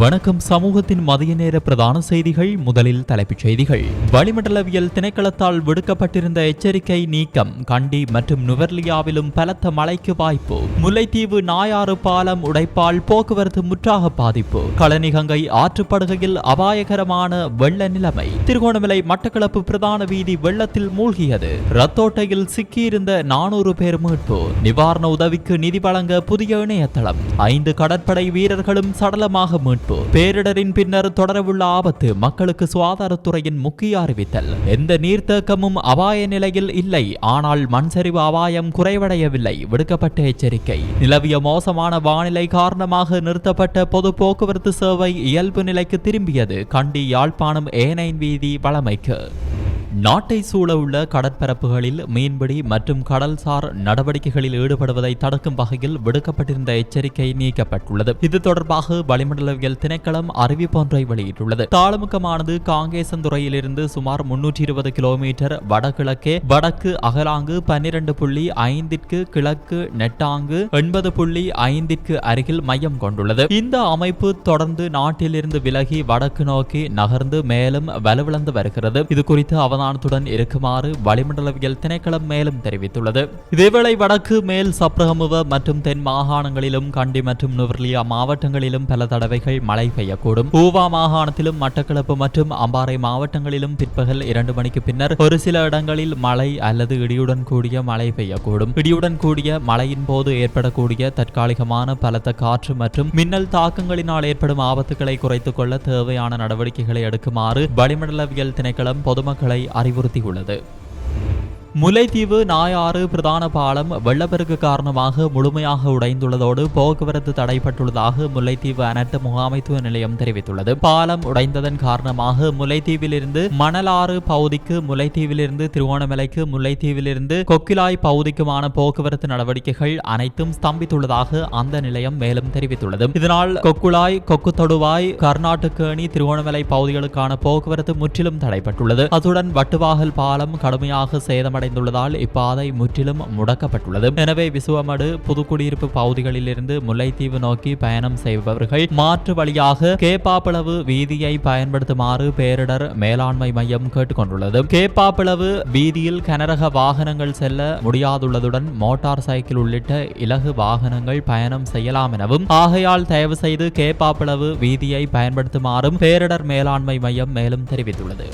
வணக்கம். சமூகத்தின் மதிய நேர பிரதான செய்திகள் முதலில் தலைப்புச் செய்திகள். வளிமண்டலவியல் திணைக்களத்தால் விடுக்கப்பட்டிருந்த எச்சரிக்கை நீக்கம் கண்டி மற்றும் நுவர்லியாவிலும் பலத்த மழைக்கு வாய்ப்பு. முல்லைத்தீவு நாயாறு பாலம் உடைப்பால் போக்குவரத்து முற்றாக பாதிப்பு. களனிகங்கை ஆற்றுப்படுகையில் அபாயகரமான வெள்ள நிலைமை. திருகோணமலை மட்டக்களப்பு பிரதான வீதி வெள்ளத்தில் மூழ்கியது. ரத்தோட்டையில் சிக்கியிருந்த நானூறு பேர் மீட்பு. நிவாரண உதவிக்கு நிதி வழங்க புதிய இணையதளம். ஐந்து கடற்படை வீரர்களும் சடலமாக மீட்பு. பேரிடரின் பின்னர் தொடரவுள்ள ஆபத்து மக்களுக்கு சுகாதாரத்துறையின் முக்கிய அறிவித்தல். எந்த நீர்த்தேக்கமும் அபாய நிலையில் இல்லை. ஆனால் மண்சரிவு அபாயம் குறைவடையவில்லை. விடுக்கப்பட்ட எச்சரிக்கை. நிலவிய மோசமான வானிலை காரணமாக நிறுத்தப்பட்ட பொது போக்குவரத்து சேவை இயல்பு நிலைக்கு திரும்பியது. கண்டி யாழ்ப்பாணம் ஏனைன் வீதி வளமைக்கு. நாட்டை சூழவுள்ள கடற்பரப்புகளில் மீன்பிடி மற்றும் கடல்சார் நடவடிக்கைகளில் ஈடுபடுவதை தடுக்கும் வகையில் விடுக்கப்பட்டிருந்த எச்சரிக்கை நீக்கப்பட்டுள்ளது. இது தொடர்பாக வளிமண்டலவியல் திணைக்களம் அறிவிப்பு ஒன்றை வெளியிட்டுள்ளது. தாளமுக்கமானது காங்கேசந்துறையிலிருந்து சுமார் முன்னூற்றி இருபது கிலோமீட்டர் வடகிழக்கே வடக்கு அகலாங்கு பன்னிரண்டு புள்ளி ஐந்திற்கு கிழக்கு நெட்டாங்கு எண்பது புள்ளி ஐந்திற்கு அருகில் மையம் கொண்டுள்ளது. இந்த அமைப்பு தொடர்ந்து நாட்டிலிருந்து விலகி வடக்கு நோக்கி நகர்ந்து மேலும் வலுவிழந்து வருகிறது. இது குறித்து சமாதானத்துடன் இருக்குமாறு வளிமண்டலவியல் திணைக்களம் மேலும் தெரிவித்துள்ளது. இதேவேளை வடக்கு மேல் சப்ரகமுவ மற்றும் தென் மாகாணங்களிலும் கண்டி மற்றும் நுவர்லியா மாவட்டங்களிலும் பல தடவைகள் மழை பெய்யக்கூடும். ஊவா மாகாணத்திலும் மட்டக்களப்பு மற்றும் அம்பாறை மாவட்டங்களிலும் பிற்பகல் இரண்டு மணிக்கு பின்னர் ஒரு சில இடங்களில் மழை அல்லது இடியுடன் கூடிய மழை பெய்யக்கூடும். இடியுடன் கூடிய மழையின் போது ஏற்படக்கூடிய தற்காலிகமான பலத்த காற்று மற்றும் மின்னல் தாக்கங்களினால் ஏற்படும் ஆபத்துக்களை குறைத்துக் கொள்ள தேவையான நடவடிக்கைகளை எடுக்குமாறு வளிமண்டலவியல் திணைக்களம் பொதுமக்களை அறிவுறுத்தியுள்ளது. முல்லைத்தீவு நாயாறு பிரதான பாலம் வெள்ளப்பெருக்கு காரணமாக முழுமையாக உடைந்துள்ளதோடு போக்குவரத்து தடைப்பட்டுள்ளதாக முல்லைத்தீவு அனர்த்த முகாமைத்துவ நிலையம் தெரிவித்துள்ளது. பாலம் உடைந்ததன் காரணமாக முல்லைத்தீவிலிருந்து மணலாறு பகுதிக்கு முல்லைத்தீவிலிருந்து திருவோணமலைக்கு முல்லைத்தீவிலிருந்து கொக்கிலாய் பகுதிக்குமான போக்குவரத்து நடவடிக்கைகள் அனைத்தும் ஸ்தம்பித்துள்ளதாக அந்த நிலையம் மேலும் தெரிவித்துள்ளது. இதனால் கொக்குலாய் கொக்குத்தொடுவாய் கர்நாட்டுக்கேணி திருவோணமலை பகுதிகளுக்கான போக்குவரத்து முற்றிலும் தடைப்பட்டுள்ளது அத்துடன் வட்டுவாகல் பாலம் கடுமையாக சேதம் சேதமடைந்துள்ளதால் இப்பாதை முற்றிலும் முடக்கப்பட்டுள்ளது. எனவே விசுவமடு புதுக்குடியிருப்பு பகுதிகளிலிருந்து முல்லைத்தீவு நோக்கி பயணம் செய்பவர்கள் மாற்று வழியாக கேப்பாப்பிளவு வீதியை பயன்படுத்துமாறு பேரிடர் மேலாண்மை மையம் கேட்டுக்கொண்டுள்ளது. கேப்பாப்பிளவு வீதியில் கனரக வாகனங்கள் செல்ல முடியாதுள்ளதுடன் மோட்டார் சைக்கிள் உள்ளிட்ட இலகு வாகனங்கள் பயணம் செய்யலாம் எனவும் ஆகையால் தயவு செய்து கேப்பாப்பிளவு வீதியை பயன்படுத்துமாறும் பேரிடர் மேலாண்மை மையம் மேலும் தெரிவித்துள்ளது.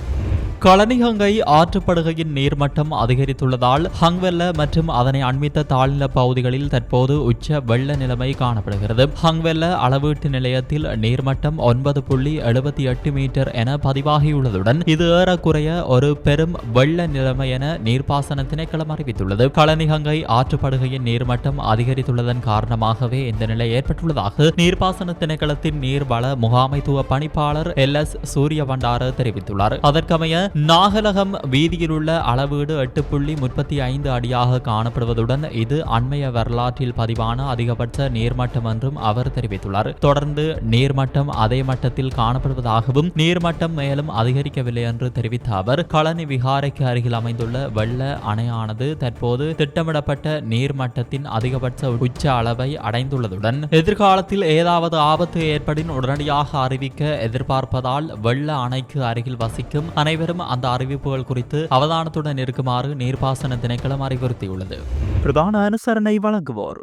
களனிகங்கை ஆற்றுப்படுகையின் நீர்மட்டம் அதிகரித்துள்ளதால் ஹங்வெல்ல மற்றும் அதனை அண்மித்த தாழ்நில பகுதிகளில் தற்போது உச்ச வெள்ள நிலைமை காணப்படுகிறது. ஹங்வெல்ல அளவீட்டு நிலையத்தில் நீர்மட்டம் ஒன்பது புள்ளி எழுபத்தி எட்டு மீட்டர் என பதிவாகியுள்ளதுடன் இது ஏறக்குறைய ஒரு பெரும் வெள்ள நிலைமை என நீர்ப்பாசன திணைக்களம் அறிவித்துள்ளது. களனிகங்கை ஆற்றுப்படுகையின் நீர்மட்டம் அதிகரித்துள்ளதன் காரணமாகவே இந்த நிலை ஏற்பட்டுள்ளதாக நீர்ப்பாசன திணைக்களத்தின் நீர்வள முகாமைத்துவ பணிப்பாளர் எல் எஸ் சூரிய பண்டார தெரிவித்துள்ளார். அதற்கமைய நாகலகம் வீதியிலுள்ள அளவீடு எட்டு புள்ளி முப்பத்தி ஐந்து அடியாக காணப்படுவதுடன் இது அண்மைய வரலாற்றில் பதிவான அதிகபட்ச நீர்மட்டம் என்றும் அவர் தெரிவித்துள்ளார். தொடர்ந்து நீர்மட்டம் அதே மட்டத்தில் காணப்படுவதாகவும் நீர்மட்டம் மேலும் அதிகரிக்கவில்லை என்று தெரிவித்த அவர் களனி விகாரைக்கு அருகில் அமைந்துள்ள வெள்ள அணையானது தற்போது திட்டமிடப்பட்ட நீர்மட்டத்தின் அதிகபட்ச உச்ச அளவை அடைந்துள்ளதுடன் எதிர்காலத்தில் ஏதாவது ஆபத்து ஏற்படின் உடனடியாக அறிவிக்க எதிர்பார்ப்பதால் வெள்ள அணைக்கு அருகில் வசிக்கும் அனைவரும் அந்த அறிவிப்புகள் குறித்து அவதானத்துடன் இருக்குமாறு நீர்ப்பாசன திணைக்களம் அறிவுறுத்தியுள்ளது. பிரதான அனுசரணை வழங்குவோர்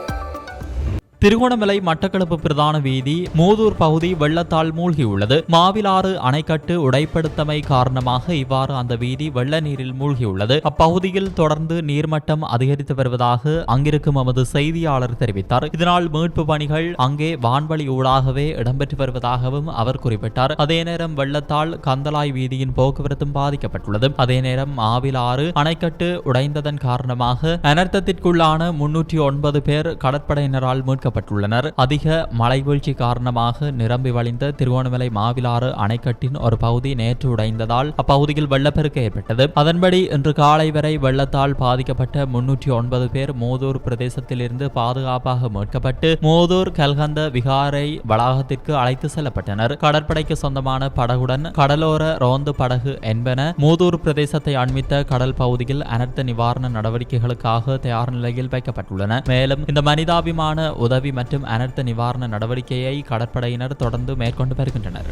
திருகோணமலை மட்டக்களப்பு பிரதான வீதி மூதூர் பகுதி வெள்ளத்தால் மூழ்கியுள்ளது. மாவிலாறு அணைக்கட்டு உடைப்படுத்தமை காரணமாக இவ்வாறு அந்த வீதி வெள்ள நீரில் மூழ்கியுள்ளது. அப்பகுதியில் தொடர்ந்து நீர்மட்டம் அதிகரித்து வருவதாக அங்கிருக்கும் எமது செய்தியாளர் தெரிவித்தார். இதனால் மீட்பு பணிகள் அங்கே வான்வழி ஊடாகவே இடம்பெற்று வருவதாகவும் அவர் குறிப்பிட்டார். அதே நேரம் வெள்ளத்தால் கந்தலாய் வீதியின் போக்குவரத்தும் பாதிக்கப்பட்டுள்ளது. அதே நேரம் மாவிலாறு அணைக்கட்டு உடைந்ததன் காரணமாக அனர்த்தத்திற்குள்ளான முன்னூற்றி ஒன்பது பேர் கடற்படையினரால் மீட்க பாதிக்கப்பட்டுள்ளனர். அதிக மழை வீழ்ச்சி காரணமாக நிரம்பி வழிந்த திருவோணமலை மாவிலாறு அணைக்கட்டின் ஒரு பகுதி நேற்று உடைந்ததால் அப்பகுதியில் வெள்ளப்பெருக்கு ஏற்பட்டது. அதன்படி இன்று காலை வரை வெள்ளத்தால் பாதிக்கப்பட்ட முன்னூற்றி ஒன்பது பேர் மோதூர் பிரதேசத்திலிருந்து பாதுகாப்பாக மீட்கப்பட்டு மோதூர் கல்கந்த விகாரை வளாகத்திற்கு அழைத்து செல்லப்பட்டனர். கடற்படைக்கு சொந்தமான படகுடன் கடலோர ரோந்து படகு என்பன மூதூர் பிரதேசத்தை அண்மித்த கடல் பகுதியில் அனர்த்த நிவாரண நடவடிக்கைகளுக்காக தயார் நிலையில் வைக்கப்பட்டுள்ளன. மேலும் இந்த மனிதாபிமான உதவி மற்றும் அனர்த்த நிவாரண நடவடிக்கையை கடற்படையினர் தொடர்ந்து மேற்கொண்டு வருகின்றனர்.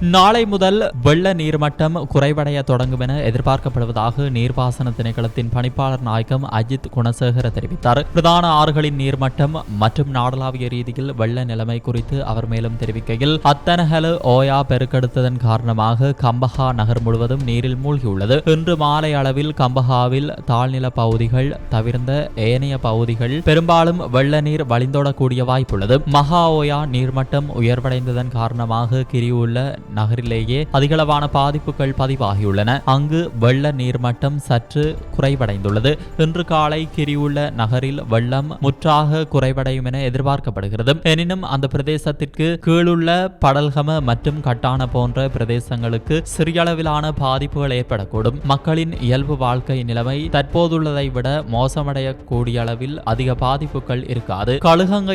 நாளை முதல் வெள்ள நீர்மட்டம் குறைவடைய தொடங்கும் என எதிர்பார்க்கப்படுவதாக நீர்ப்பாசன திணைக்களத்தின் பணிப்பாளர் நாயகம் அஜித் குணசேகர தெரிவித்தார். பிரதான ஆறுகளின் நீர்மட்டம் மற்றும் நாடளாவிய ரீதியில் வெள்ள நிலைமை குறித்து அவர் மேலும் தெரிவிக்கையில் அத்தனஹல ஓயா பெருக்கெடுத்ததன் காரணமாக கம்பஹா நகர் முழுவதும் நீரில் மூழ்கியுள்ளது. இன்று மாலை அளவில் கம்பஹாவில் தாழ்நில பகுதிகள் தவிர்ந்த ஏனைய பகுதிகள் பெரும்பாலும் வெள்ள நீர் வழிந்தோடக்கூடிய வாய்ப்புள்ளது. மகாஓயா நீர்மட்டம் உயர்வடைந்ததன் காரணமாக கிரியுள்ள நகரிலேயே அதிகளவான பாதிப்புகள் பதிவாகியுள்ளன. அங்கு வெள்ள நீர்மட்டம் சற்று குறைவடைந்துள்ளது. இன்று காலை கிரியுள்ள நகரில் வெள்ளம் முற்றாக குறைவடையும் என எதிர்பார்க்கப்படுகிறது. எனினும் அந்த பிரதேசத்திற்கு கீழுள்ள படல்கம மற்றும் கட்டான போன்ற பிரதேசங்களுக்கு சிறிய அளவிலான பாதிப்புகள் ஏற்படக்கூடும். மக்களின் இயல்பு வாழ்க்கை நிலைமை தற்போதுள்ளதை விட மோசமடையக்கூடிய அளவில் அதிக பாதிப்புகள் இருக்காது.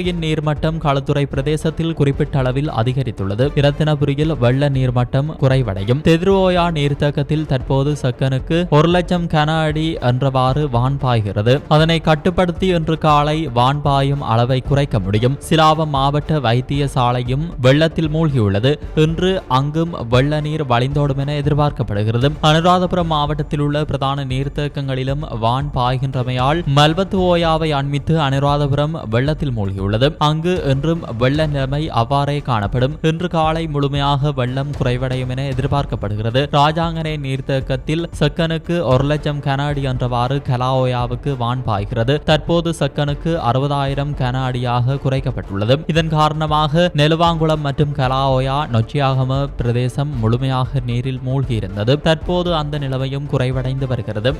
கழுகங்கையின் நீர்மட்டம் களத்துறை பிரதேசத்தில் குறிப்பிட்ட அளவில் அதிகரித்துள்ளது. இரத்தினபுரியில் வெள்ள நீர்மட்டம் குறைவடையும். தெதிரோயா நீர்த்தேக்கத்தில் தற்போது செக்கனுக்கு ஒரு லட்சம் கன அடி என்றவாறு வான் பாய்கிறது. அதனை கட்டுப்படுத்தி இன்று காலை வான் பாயும் அளவை குறைக்க முடியும். சிலாவம் மாவட்ட வைத்தியசாலையும் வெள்ளத்தில் மூழ்கியுள்ளது. இன்று அங்கும் வெள்ள நீர் வழிந்தோடும் என எதிர்பார்க்கப்படுகிறது. அனுராதபுரம் மாவட்டத்தில் உள்ள பிரதான நீர்த்தேக்கங்களிலும் வான் பாய்கின்றமையால் மல்பத்து ஓயாவை அண்மித்து அனுராதபுரம் வெள்ளத்தில் மூழ்கியுள்ளது. அங்கு இன்றும் வெள்ள நிலைமை அவ்வாறே காணப்படும். இன்று காலை முழுமையாக வெள்ளம் குறைவடையும் என எதிர்பார்க்கப்படுகிறது. ராஜாங்கனை நீர்த்தேக்கத்தில் செக்கனுக்கு ஒரு லட்சம் கனாடி என்றவாறு கலாஓயாவுக்கு வான் பாய்கிறது. தற்போது செக்கனுக்கு அறுபதாயிரம் கனாடியாக குறைக்கப்பட்டுள்ளது. இதன் காரணமாக நெலுவாங்குளம் மற்றும் கலாவோயா நொச்சியாகம பிரதேசம் முழுமையாக நீரில் மூழ்கியிருந்தது. தற்போது அந்த நிலைமையும் குறைவடைந்து வருகிறது.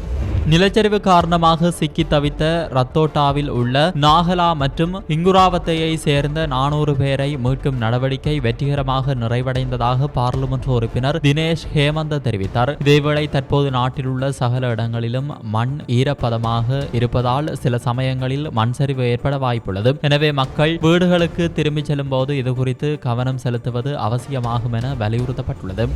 நிலச்சரிவு காரணமாக சிக்கி தவித்த ரத்தோட்டாவில் உள்ள நாகலா மற்றும் இங்குராவத்தையை சேர்ந்த நானூறு பேரை மீட்கும் நடவடிக்கை வெற்றிகரமாக நிறைவடைந்ததாக பாராளுமன்ற உறுப்பினர் தினேஷ் ஹேமந்த தெரிவித்தார். இதேவேளை தற்போது நாட்டில் உள்ள சகல இடங்களிலும் மண் ஈரப்பதமாக இருப்பதால் சில சமயங்களில் மண் சரிவு ஏற்பட வாய்ப்புள்ளது. எனவே மக்கள் வீடுகளுக்கு திரும்பிச் செல்லும் போது இது குறித்து கவனம் செலுத்துவது அவசியமாகும் என வலியுறுத்தப்பட்டுள்ளது.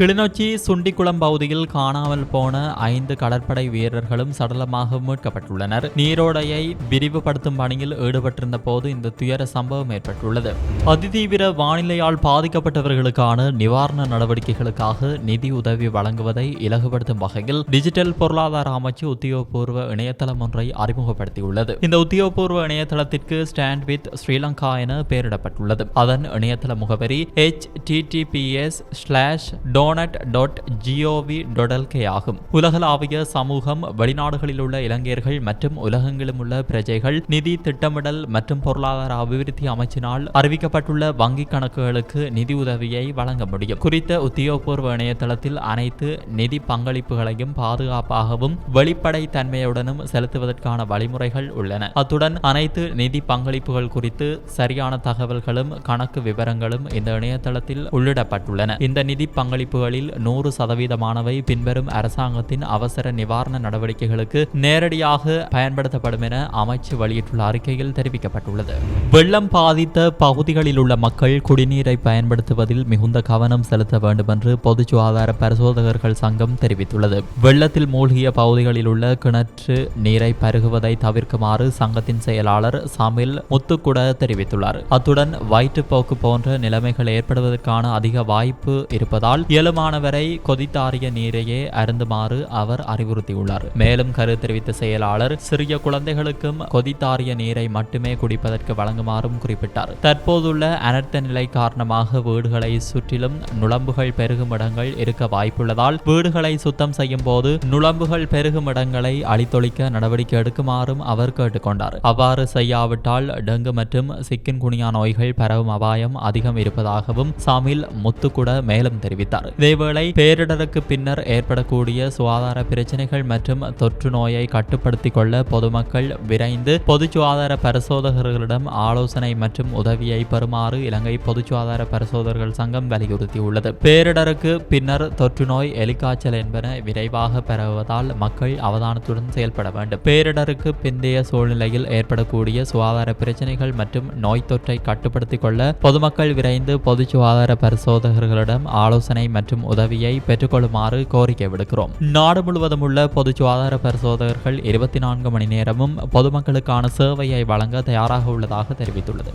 கிளிநொச்சி சுண்டிக்குளம் பகுதியில் காணாமல் போன ஐந்து கடற்படை வீரர்களும் சடலமாக மீட்கப்பட்டுள்ளனர். நீரோடையை விரிவுபடுத்தும் பணியில் ஈடுபட்டிருந்த போது இந்த துயர சம்பவம் ஏற்பட்டுள்ளது. அதிதீவிர வானிலையால் பாதிக்கப்பட்டவர்களுக்கான நிவாரண நடவடிக்கைகளுக்காக நிதி உதவி வழங்குவதை இலகுபடுத்தும் வகையில் டிஜிட்டல் பொருளாதார அமைச்சு உத்தியோகபூர்வ இணையதளம் ஒன்றை அறிமுகப்படுத்தியுள்ளது. இந்த உத்தியோகபூர்வ இணையதளத்திற்கு ஸ்டாண்ட் வித் ஸ்ரீலங்கா என பெயரிடப்பட்டுள்ளது. அதன் இணையதள முகவரி https slash donut dot GOV dot LK ஆகும். உலகளாவிய சமூகம் வெளிநாடுகளில் உள்ள இளைஞர்கள் மற்றும் உலகெங்கிலும் உள்ள பிரஜைகள் நிதி திட்டமிடல் மற்றும் பொருளாதார அபிவிருத்தி அமைச்சினால் அறிவிக்கப்பட்டுள்ள வங்கிக் கணக்குகளுக்கு நிதி உதவியை வழங்க முடியும். குறித்த உத்தியோகபூர்வ இணையதளத்தில் அனைத்து நிதி பங்களிப்புகளையும் பாதுகாப்பாகவும் வெளிப்படை தன்மையுடனும் செலுத்துவதற்கான வழிமுறைகள் உள்ளன. அத்துடன் அனைத்து நிதி பங்களிப்புகள் குறித்து சரியான தகவல்களும் கணக்கு விவரங்களும் இந்த இணையதளத்தில் உள்ளிடப்பட்டுள்ளன. இந்த நிதி பங்களிப்புகளில் நூறு சதவீதமானவை பின்வரும் அரசாங்கத்தின் அவசர நிவாரண நடவடிக்கைகளுக்கு நேரடியாக பயன்படுத்தப்படும் என அமைச்சு வெளியிட்டுள்ள அறிக்கையில் தெரிவிக்கப்பட்டுள்ளது. வெள்ளம் பாதித்த பகுதிகளில் உள்ள மக்கள் குடிநீரை பயன்படுத்துவதில் மிகுந்த கவனம் செலுத்த வேண்டும் என்று பொது சுகாதார பரிசோதகர்கள் சங்கம் தெரிவித்துள்ளது. வெள்ளத்தில் மூழ்கிய பகுதிகளில் உள்ள கிணற்று நீரை பருகுவதை தவிர்க்குமாறு சங்கத்தின் செயலாளர் சாமில் முத்துக்குட தெரிவித்துள்ளார். அத்துடன் வயிற்றுப்போக்கு போன்ற நிலைமைகள் ஏற்படுவதற்கான அதிக வாய்ப்பு இருப்பதால் இயலுமானவரை கொதித்தாரிய நீரையே அருந்துமாறு அவர் அறிவுறுத்தியுள்ளார். மேலும் கரு தெரிவித்த செயலாளர் சிறிய குழந்தைகளுக்கும் கொதித்தாரிய நீரை மட்டுமே குடிப்பதற்கு வழங்குமாறும் குறிப்பிட்டார். தற்போதுள்ள அனர்த்த நிலை காரணமாக வீடுகளை சுற்றிலும் நுழம்புகள் பெருகும் இடங்கள் இருக்க வாய்ப்புள்ளதால் வீடுகளை சுத்தம் செய்யும் போது நுழம்புகள் பெருகும் இடங்களை அழித்தொழிக்க நடவடிக்கை எடுக்குமாறும் அவர் கேட்டுக்கொண்டார். அவ்வாறு செய்யாவிட்டால் டெங்கு மற்றும் சிக்கின் குனியா நோய்கள் பரவும் அபாயம் அதிகம் இருப்பதாகவும் சாமில் முத்துக்குட மேலும் தெரிவித்தார். இதேவேளை பேரிடருக்கு பின்னர் ஏற்படக்கூடிய சுகாதார பிரச்சனைகள் மற்றும் மற்றும் தொற்று நோயை கட்டுப்படுத்திக் கொள்ள பொதுமக்கள் விரைந்து பொது சுகாதார பரிசோதகர்களிடம் ஆலோசனை மற்றும் உதவியை பெறுமாறு இலங்கை பொது சுகாதார பரிசோதகர்கள் சங்கம் வலியுறுத்தியுள்ளது. பேரிடருக்கு பின்னர் தொற்று நோய் எலிக்காய்ச்சல் என்பன விரைவாக பரவுவதால் மக்கள் அவதானத்துடன் செயல்பட வேண்டும். பேரிடருக்கு பிந்தைய சூழ்நிலையில் ஏற்படக்கூடிய சுகாதார பிரச்சனைகள் மற்றும் நோய் தொற்றை கட்டுப்படுத்திக் கொள்ள பொதுமக்கள் விரைந்து பொது சுகாதார பரிசோதகர்களிடம் ஆலோசனை மற்றும் உதவியை பெற்றுக்கொள்ளுமாறு கோரிக்கை விடுக்கிறோம். நாடு முழுவதும் உள்ள பொது சுகாதார பரிசோதகர்கள் இருபத்தி நான்கு மணி நேரமும் பொதுமக்களுக்கான சேவையை வழங்க தயாராக உள்ளதாக தெரிவித்துள்ளது.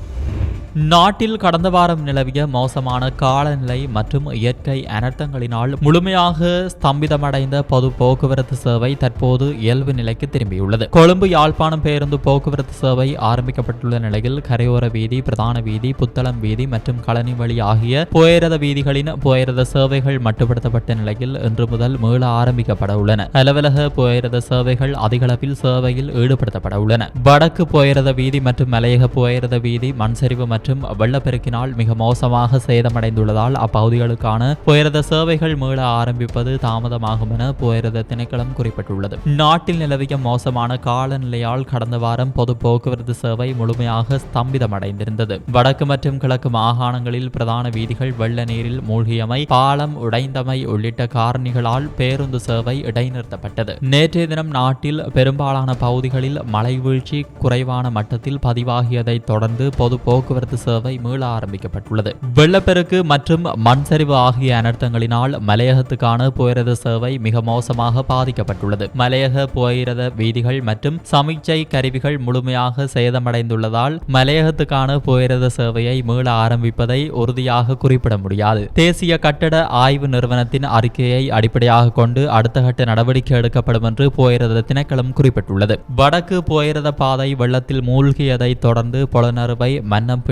நாட்டில் கடந்த வாரம் நிலவிய மோசமான காலநிலை மற்றும் இயற்கை அனர்த்தங்களினால் முழுமையாக ஸ்தம்பிதமடைந்த பொது போக்குவரத்து சேவை தற்போது இயல்பு நிலைக்கு திரும்பியுள்ளது. கொழும்பு யாழ்ப்பாணம் பேருந்து போக்குவரத்து சேவை ஆரம்பிக்கப்பட்டுள்ள நிலையில் கரையோர வீதி பிரதான வீதி புத்தளம் வீதி மற்றும் களனி வழி ஆகிய புயரத வீதிகளின் புயரத சேவைகள் மட்டுப்படுத்தப்பட்ட நிலையில் இன்று முதல் மீள ஆரம்பிக்கப்பட உள்ளன. அலுவலக புயரத சேவைகள் அதிகளவில் சேவையில் ஈடுபடுத்தப்பட உள்ளன. வடக்கு புயரத வீதி மற்றும் மலையக புயரத வீதி மண்சரிவு மற்றும் வெள்ளப்பெருக்கினால் மிக மோசமாக சேதமடைந்துள்ளதால் அப்பகுதிகளுக்கான புயரத சேவைகள் மீள ஆரம்பிப்பது தாமதமாகும் என புயரத திணைக்களம் குறிப்பிட்டுள்ளது. நாட்டில் நிலவிய மோசமான காலநிலையால் கடந்த வாரம் பொது போக்குவரத்து சேவை முழுமையாக ஸ்தம்பிதமடைந்திருந்தது. வடக்கு மற்றும் கிழக்கு மாகாணங்களில் பிரதான வீதிகள் வெள்ள நீரில் மூழ்கியமை பாலம் உடைந்தமை உள்ளிட்ட காரணிகளால் பேருந்து சேவை இடைநிறுத்தப்பட்டது. நேற்றைய தினம் நாட்டில் பெரும்பாலான பகுதிகளில் மழை வீழ்ச்சி குறைவான மட்டத்தில் பதிவாகியதைத் தொடர்ந்து பொது போக்குவரத்து சேவை மீள ஆரம்பிக்கப்பட்டுள்ளது. வெள்ளப்பெருக்கு மற்றும் மண் சரிவு ஆகிய அனர்த்தங்களினால் மலையகத்துக்கான புயரத சேவை மிக மோசமாக பாதிக்கப்பட்டுள்ளது. மலையக புயரத வீதிகள் மற்றும் சமிச்சை கருவிகள் முழுமையாக சேதமடைந்துள்ளதால் மலையகத்துக்கான புயரத சேவையை மீள ஆரம்பிப்பதை உறுதியாக குறிப்பிட முடியாது. தேசிய கட்டட ஆய்வு நிறுவனத்தின் அறிக்கையை அடிப்படையாக கொண்டு அடுத்த கட்ட நடவடிக்கை எடுக்கப்படும் என்று புயரத திணைக்களம் குறிப்பிட்டுள்ளது. வடக்கு புயரத பாதை வெள்ளத்தில் மூழ்கியதை தொடர்ந்து பொலனறுவை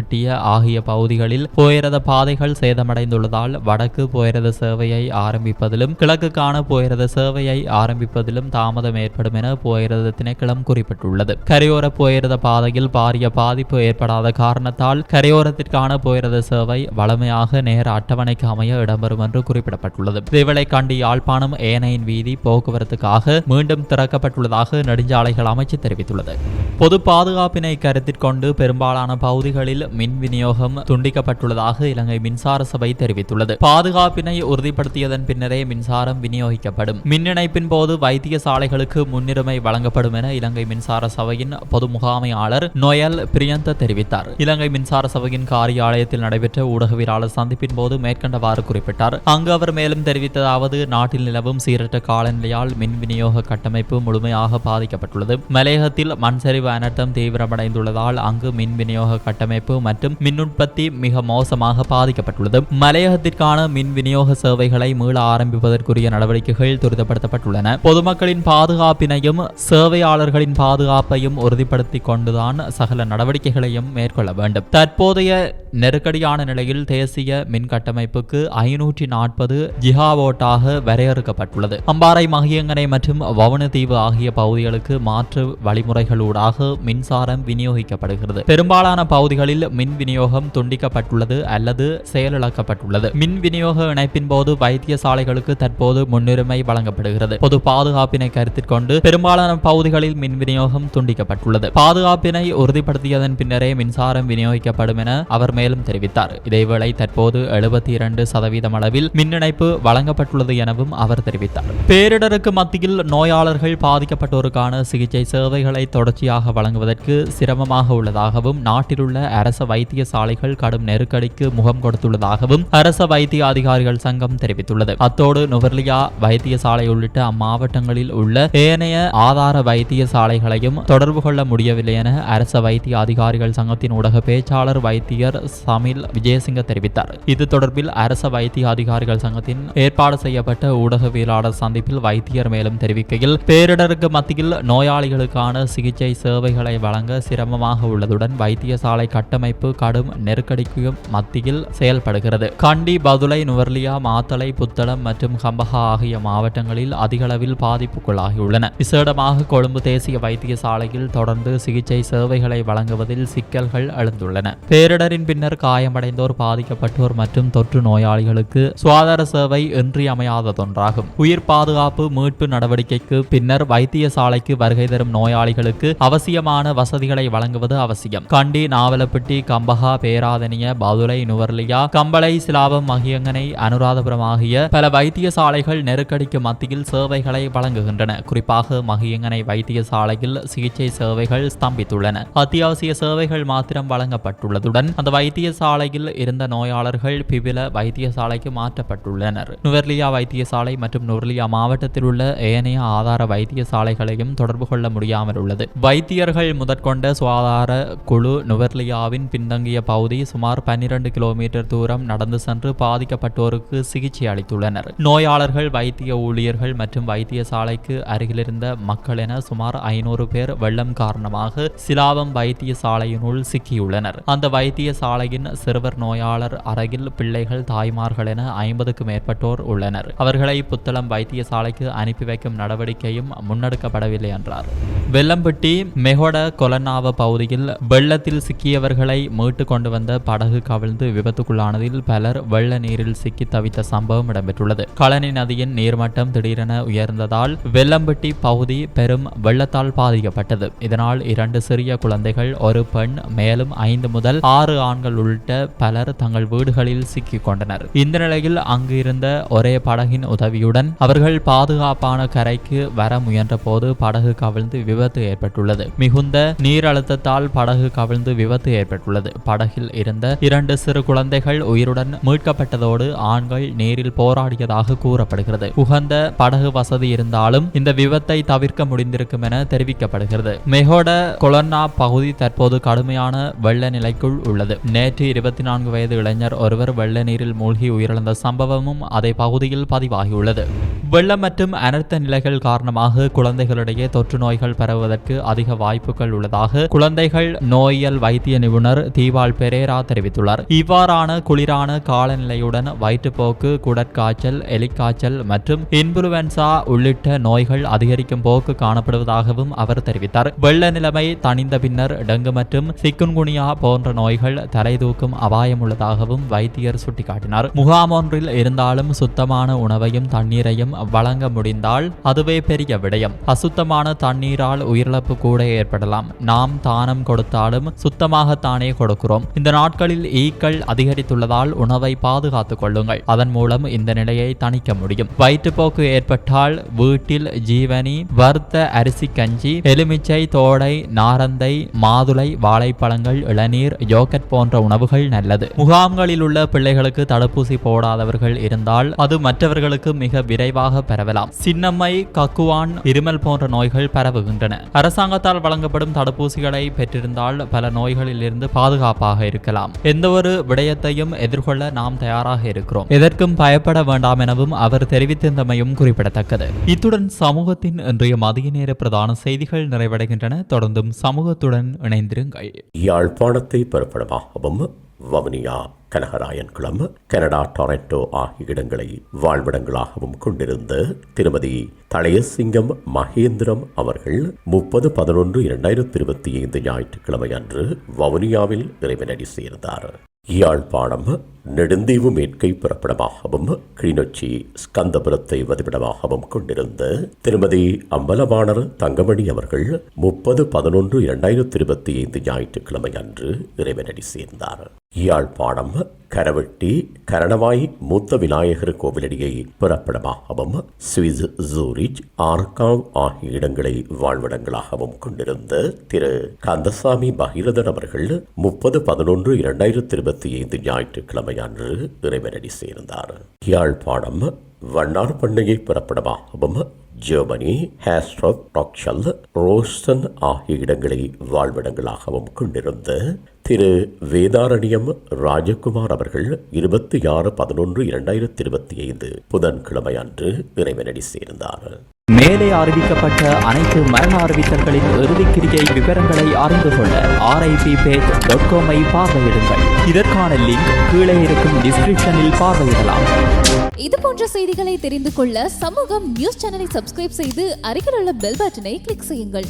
மன்னம்பிட்டிய ஆகிய பகுதிகளில் போயரத பாதைகள் சேதமடைந்துள்ளதால் வடக்கு போயரத சேவையை ஆரம்பிப்பதிலும் கிழக்குக்கான போயரத சேவையை ஆரம்பிப்பதிலும் தாமதம் ஏற்படும் என புயரத திணைக்களம் குறிப்பிட்டுள்ளது. கரையோர போயரத பாதையில் பாரிய பாதிப்பு ஏற்படாத காரணத்தால் கரையோரத்திற்கான போயிரத சேவை வளமையாக நேர அட்டவணைக்கு அமைய இடம்பெறும் என்று குறிப்பிடப்பட்டுள்ளது. இதேவேளை கண்டி யாழ்ப்பாணம் ஏனையின் வீதி போக்குவரத்துக்காக மீண்டும் திறக்கப்பட்டுள்ளதாக நெடுஞ்சாலைகள் அமைச்சு தெரிவித்துள்ளது. பொது பாதுகாப்பினை கருத்தில் கொண்டு பெரும்பாலான பகுதிகளில் மின் விநியோகம் துண்டிக்கப்பட்டுள்ளதாக இலங்கை மின்சார சபை தெரிவித்துள்ளது. பாதுகாப்பினை உறுதிப்படுத்தியதன் பின்னரே மின்சாரம் விநியோகிக்கப்படும். மின் இணைப்பின் போது வைத்தியசாலைகளுக்கு முன்னுரிமை வழங்கப்படும் என இலங்கை மின்சார சபையின் பொது முகாமையாளர் நொயல் பிரியந்த தெரிவித்தார். இலங்கை மின்சார சபையின் காரியாலயத்தில் நடைபெற்ற ஊடகவியலாளர் சந்திப்பின் போது மேற்கண்டவாறு குறிப்பிட்டார். அங்கு அவர் மேலும் தெரிவித்ததாவது நாட்டில் நிலவும் சீரற்ற காலநிலையால் மின் விநியோக கட்டமைப்பு முழுமையாக பாதிக்கப்பட்டுள்ளது. மலையகத்தில் மண்சரிவு அனர்த்தம் தீவிரமடைந்துள்ளதால் அங்கு மின் விநியோக கட்டமைப்பு மற்றும் மின் உற்பத்தி மிக மோசமாக பாதிக்கப்பட்டுள்ளது மலையகத்திற்கான மின் விநியோக சேவைகளை மீள ஆரம்பிப்பதற்குரிய நடவடிக்கைகள் துரிதப்படுத்தப்பட்டுள்ளன பொதுமக்களின் பாதுகாப்பினையும் சேவையாளர்களின் பாதுகாப்பையும் உறுதிப்படுத்திக் கொண்டுதான் சகல நடவடிக்கைகளையும் மேற்கொள்ள வேண்டும் தற்போதைய நெருக்கடியான நிலையில் தேசிய மின் கட்டமைப்புக்கு ஐநூற்றி நாற்பது ஜிகாவோட்டாக வரையறுக்கப்பட்டுள்ளது அம்பாறை மகியங்கனை மற்றும் வவுனதீவு ஆகிய பகுதிகளுக்கு மாற்று வழிமுறைகளூடாக மின்சாரம் விநியோகிக்கப்படுகிறது. பெரும்பாலான பகுதிகளில் மின் விநியோகம் துண்டிக்கப்பட்டுள்ளது அல்லது செயலிழக்கப்பட்டுள்ளது. மின் விநியோக இணைப்பின் போது வைத்தியசாலைகளுக்கு தற்போது முன்னுரிமை வழங்கப்படுகிறது. பொது பாதுகாப்பினை கருத்தில் கொண்டு பெரும்பாலான பகுதிகளில் மின் விநியோகம் துண்டிக்கப்பட்டுள்ளது. பாதுகாப்பினை உறுதிப்படுத்தியதன் பின்னரே மின்சாரம் விநியோகிக்கப்படும் என அவர் மேலும் தெரிவித்தார். இதேவேளை தற்போது எழுபத்தி இரண்டு சதவீதம் அளவில் மின் இணைப்பு வழங்கப்பட்டுள்ளது எனவும் அவர் தெரிவித்தார். பேரிடருக்கு மத்தியில் நோயாளர்கள் பாதிக்கப்பட்டோருக்கான சிகிச்சை சேவைகளை தொடர்ச்சியாக வழங்குவதற்கு சிரமமாக உள்ளதாகவும் நாட்டிலுள்ள அரச வைத்தியசாலைகள் கடும் நெருக்கடிக்கு முகம் கொடுத்துள்ளதாகவும் அரச வைத்திய அதிகாரிகள் சங்கம் தெரிவித்துள்ளது. அத்தோடு நுவர்லியா வைத்தியசாலை உள்ளிட்ட அம்மாவட்டங்களில் உள்ள ஏனைய ஆதார வைத்தியசாலைகளையும் தொடர்பு கொள்ள முடியவில்லை என அரச வைத்திய அதிகாரிகள் சங்கத்தின் ஊடக பேச்சாளர் வைத்தியர் சமில் விஜயசிங்க தெரிவித்தார். இது தொடர்பில் அரச வைத்திய அதிகாரிகள் சங்கத்தின் ஏற்பாடு செய்யப்பட்ட ஊடகவியலாளர் சந்திப்பில் வைத்தியர் மேலும் தெரிவிக்கையில் பேரிடருக்கு மத்தியில் நோயாளிகளுக்கான சிகிச்சை சேவைகளை வழங்க சிரமமாக உள்ளதுடன் வைத்தியசாலை கட்டமைப்பு கடும் நெருக்கடிக்கும் மத்தியில் செயல்படுகிறது. கண்டி பதுளை நுவர்லியா மாத்தளை புத்தளம் மற்றும் கம்பஹா ஆகிய மாவட்டங்களில் அதிகளவில் பாதிப்புக்குள்ளாகியுள்ளன. விசேடமாக கொழும்பு தேசிய வைத்தியசாலையில் தொடர்ந்து சிகிச்சை சேவைகளை வழங்குவதில் சிக்கல்கள் எழுந்துள்ளன. பேரிடரின் பின்னர் காயமடைந்தோர் பாதிக்கப்பட்டோர் மற்றும் தொற்று நோயாளிகளுக்கு சுகாதார சேவை இன்றியமையாததொன்றாகும். உயிர் பாதுகாப்பு மீட்பு நடவடிக்கைக்கு பின்னர் வைத்தியசாலைக்கு வருகை தரும் நோயாளிகளுக்கு அவசியமான வசதிகளை வழங்குவது அவசியம். கண்டி நாவலப்பட்டி கம்பஹா பேராதனிய பதுளை நுவர்லியா கம்பளை சிலாபம் மகியங்கனை அனுராதபுரம் ஆகிய பல வைத்தியசாலைகள் நெருக்கடிக்கு மத்தியில் சேவைகளை வழங்குகின்றன. குறிப்பாக மகியங்கனை வைத்தியசாலையில் சிகிச்சை சேவைகள் ஸ்தம்பித்துள்ளன. அத்தியாவசிய சேவைகள் மாத்திரம் வழங்கப்பட்டுள்ளதுடன் அந்த வைத்தியசாலையில் இருந்த நோயாளர்கள் பிபில வைத்தியசாலைக்கு மாற்றப்பட்டுள்ளனர். நுவர்லியா வைத்தியசாலை மற்றும் நுவர்லியா மாவட்டத்தில் உள்ள ஏனைய ஆதார வைத்தியசாலைகளையும் தொடர்பு கொள்ள முடியாமல் உள்ளது. மத்தியர்கள் முதற்கொண்ட சுகாதார குழு நுவர்லியாவின் பின்தங்கிய பகுதி சுமார் பன்னிரண்டு கிலோமீட்டர் தூரம் நடந்து சென்று பாதிக்கப்பட்டோருக்கு சிகிச்சை அளித்துள்ளனர். நோயாளர்கள் வைத்திய ஊழியர்கள் மற்றும் வைத்தியசாலைக்கு அருகிலிருந்த மக்கள் என சுமார் ஐநூறு பேர் வெள்ளம் காரணமாக சிலாபம் வைத்தியசாலையினுள் சிக்கியுள்ளனர். அந்த வைத்தியசாலையின் சிறுவர் நோயாளர் அறையில் பிள்ளைகள் தாய்மார்கள் என ஐம்பதுக்கும் மேற்பட்டோர் உள்ளனர். அவர்களை புத்தளம் வைத்தியசாலைக்கு அனுப்பி வைக்கும் நடவடிக்கையும் முன்னெடுக்கப்படவில்லை என்றார். வெள்ளம்பட்டி மெஹொட கொலனாவ பகுதியில் வெள்ளத்தில் சிக்கியவர்களை மீட்டு கொண்டு வந்த படகு கவிழ்ந்து விபத்துக்குள்ளானதில் பலர் வெள்ள நீரில் சிக்கி தவித்த சம்பவம் இடம்பெற்றுள்ளது. களனி நதியின் நீர்மட்டம் திடீரென உயர்ந்ததால் வெள்ளம்பட்டி பகுதி பெரும் வெள்ளத்தால் பாதிக்கப்பட்டது. இதனால் இரண்டு சிறிய குழந்தைகள் ஒரு பெண் மேலும் ஐந்து முதல் ஆறு ஆண்கள் உள்ளிட்ட பலர் தங்கள் வீடுகளில் சிக்கிக் கொண்டனர். இந்த நிலையில் அங்கு இருந்த ஒரே படகின் உதவியுடன் அவர்கள் பாதுகாப்பான கரைக்கு வர முயன்ற போது படகு கவிழ்ந்து விபத்து ஏற்பட்டுள்ளது. மிகுந்த நீர் அழுத்தத்தால் படகு கவிழ்ந்து விபத்து ஏற்பட்டுள்ளது. படகில் இருந்த இரண்டு சிறு குழந்தைகள் உயிருடன் மீட்கப்பட்டதோடு ஆண்கள் நீரில் போராடியதாக கூறப்படுகிறது. உகந்த படகு வசதி இருந்தாலும் இந்த விபத்தை தவிர்க்க முடிந்திருக்கும் என தெரிவிக்கப்படுகிறது. மெஹோட கொலன்னா பகுதி தற்போது கடுமையான வெள்ள நிலைக்குள் உள்ளது. நேற்று இருபத்தி நான்கு வயது இளைஞர் ஒருவர் வெள்ள நீரில் மூழ்கி உயிரிழந்த சம்பவமும் அதே பகுதியில் பதிவாகியுள்ளது. வெள்ளம் மற்றும் அனர்த்த நிலைகள் காரணமாக குழந்தைகளிடையே தொற்று நோய்கள் பரவுவதற்கு அதிக வாய்ப்புகள் உள்ளதாக குழந்தைகள் நோயியல் வைத்திய நிபுணர் தீவால் பெரேரா தெரிவித்துள்ளார். இவ்வாறான குளிரான காலநிலையுடன் வயிற்றுப்போக்கு குடற்காய்ச்சல் எலிக்காய்ச்சல் மற்றும் இன்ஃபுளுவென்சா உள்ளிட்ட நோய்கள் அதிகரிக்கும் போக்கு காணப்படுவதாகவும் அவர் தெரிவித்தார். வெள்ள நிலைமை தணிந்த பின்னர் டெங்கு மற்றும் சிக்குன்குனியா போன்ற நோய்கள் தலை தூக்கும் அபாயம் உள்ளதாகவும் வைத்தியர் சுட்டிக்காட்டினார். முகாம் ஒன்றில் இருந்தாலும் சுத்தமான உணவையும் தண்ணீரையும் வழங்க முடிந்தால் அதுவே பெரிய விடயம். அசுத்தமான தண்ணீரால் உயிரிழப்பு கூட ஏற்படலாம். நாம் தானம் கொடுத்தாலும் சுத்தமாகத்தானே கொடுக்கிறோம். இந்த நாட்களில் ஈக்கள் அதிகரித்துள்ளதால் உணவை பாதுகாத்துக் கொள்ளுங்கள். அதன் மூலம் இந்த நிலையை தணிக்க முடியும். வயிற்றுப்போக்கு ஏற்பட்டால் வீட்டில் ஜீவனி வறுத்த அரிசி கஞ்சி எலுமிச்சை தோடை நாரந்தை மாதுளை வாழைப்பழங்கள் இளநீர் யோகட் போன்ற உணவுகள் நல்லது. முகாம்களில் உள்ள பிள்ளைகளுக்கு தடுப்பூசி போடாதவர்கள் இருந்தால் அது மற்றவர்களுக்கு மிக விரைவாக பரவலாம். சின்னம்மை கக்குவான் இருமல் போன்ற நோய்கள் பரவுகின்றன. அரசாங்கத்தால் வழங்கப்படும் தடுப்பூசிகளை பெற்றிருந்தால் பல நோய்களில் இருந்து பாதுகாப்பாக இருக்கலாம். எந்த ஒரு விடயத்தையும் எதிர்கொள்ள நாம் தயாராக இருக்கிறோம். எதற்கும் பயப்பட வேண்டாம் எனவும் அவர் தெரிவித்திருந்தமையும் குறிப்பிடத்தக்கது. இத்துடன் சமூகத்தின் இன்றைய மதிய நேர பிரதான செய்திகள் நிறைவடைகின்றன. தொடர்ந்தும் சமூகத்துடன் இணைந்திருங்கள். யாழ்ப்பாணத்தை பரப்படமாகவும் வவுனியா கனகராயன் குளம் கனடா டொரண்டோ ஆகிய இடங்களை வாழ்விடங்களாகவும் கொண்டிருந்த திருமதி தளையசிங்கம் மகேந்திரம் அவர்கள் முப்பது பதினொன்று இரண்டாயிரத்தி இருபத்தி ஐந்து ஞாயிற்றுக்கிழமை அன்று வவுனியாவில் இறைவனடி சேர்ந்தார். யாழ்ப்பாணம் நெடுந்தீவு மேற்கை பிறப்பிடமாகவும் கிளிநொச்சி ஸ்கந்தபுரத்தை வதிவிடமாகவும் கொண்டிருந்த திருமதி அம்பலவாணர் தங்கமணி அவர்கள் முப்பது பதினொன்று இரண்டாயிரத்தி இருபத்தி ஐந்து ஞாயிற்றுக்கிழமை அன்று இறைவனடி சேர்ந்தார். யாழ்ப்பாணம் கரவெட்டி கரணவாய் மூத்த விநாயகர் கோவிலடியை பிறப்பிடமாகவும் சுவிஸ் ஜூரிச் ஆர்காவ் ஆகிய இடங்களை வாழ்விடங்களாகவும் கொண்டிருந்த திரு. கந்தசாமி பகிரதன் அவர்கள் முப்பது பதினொன்று இரண்டாயிரத்தி இருபத்தி ஐந்து ஞாயிற்றுக்கிழமை அன்று இறைவனடி சேர்ந்தார். யாழ்ப்பாணம் வண்ணார் பண்ணையை பிறப்பிடமாகவும் ஜெர்மனி ஹேஸ்ட்ரப் ராக்ஷல் ரோஸ்டன் ஆகிய இடங்களை வாழ்விடங்களாகவும் கொண்டிருந்த திரு வேதாரண்யம் ராஜகுமார் அவர்கள் இருபத்தி ஆறு பதினொன்று இரண்டாயிரத்தி இருபத்தி ஐந்து புதன்கிழமை அன்று இறைவனடி சேர்ந்தார். மேலே அறிவிக்கப்பட்ட அனைத்து மரண அறிவித்தல்களின் இறுதிக்கிரியை விவரங்களை அறிந்து கொள்ள ஆர்ஐபி பேஜ் டாட் காமை பார்வையிடுங்கள். இதற்கான லிங்க் கீழே இருக்கும் டிஸ்கிரிப்ஷனில் பார்வையிடலாம். இது போன்ற செய்திகளை தெரிந்து கொள்ள சமூகம் நியூஸ் சேனலை சப்ஸ்கிரைப் செய்து அருகில் உள்ள பெல் பட்டனை கிளிக் செய்யுங்கள்.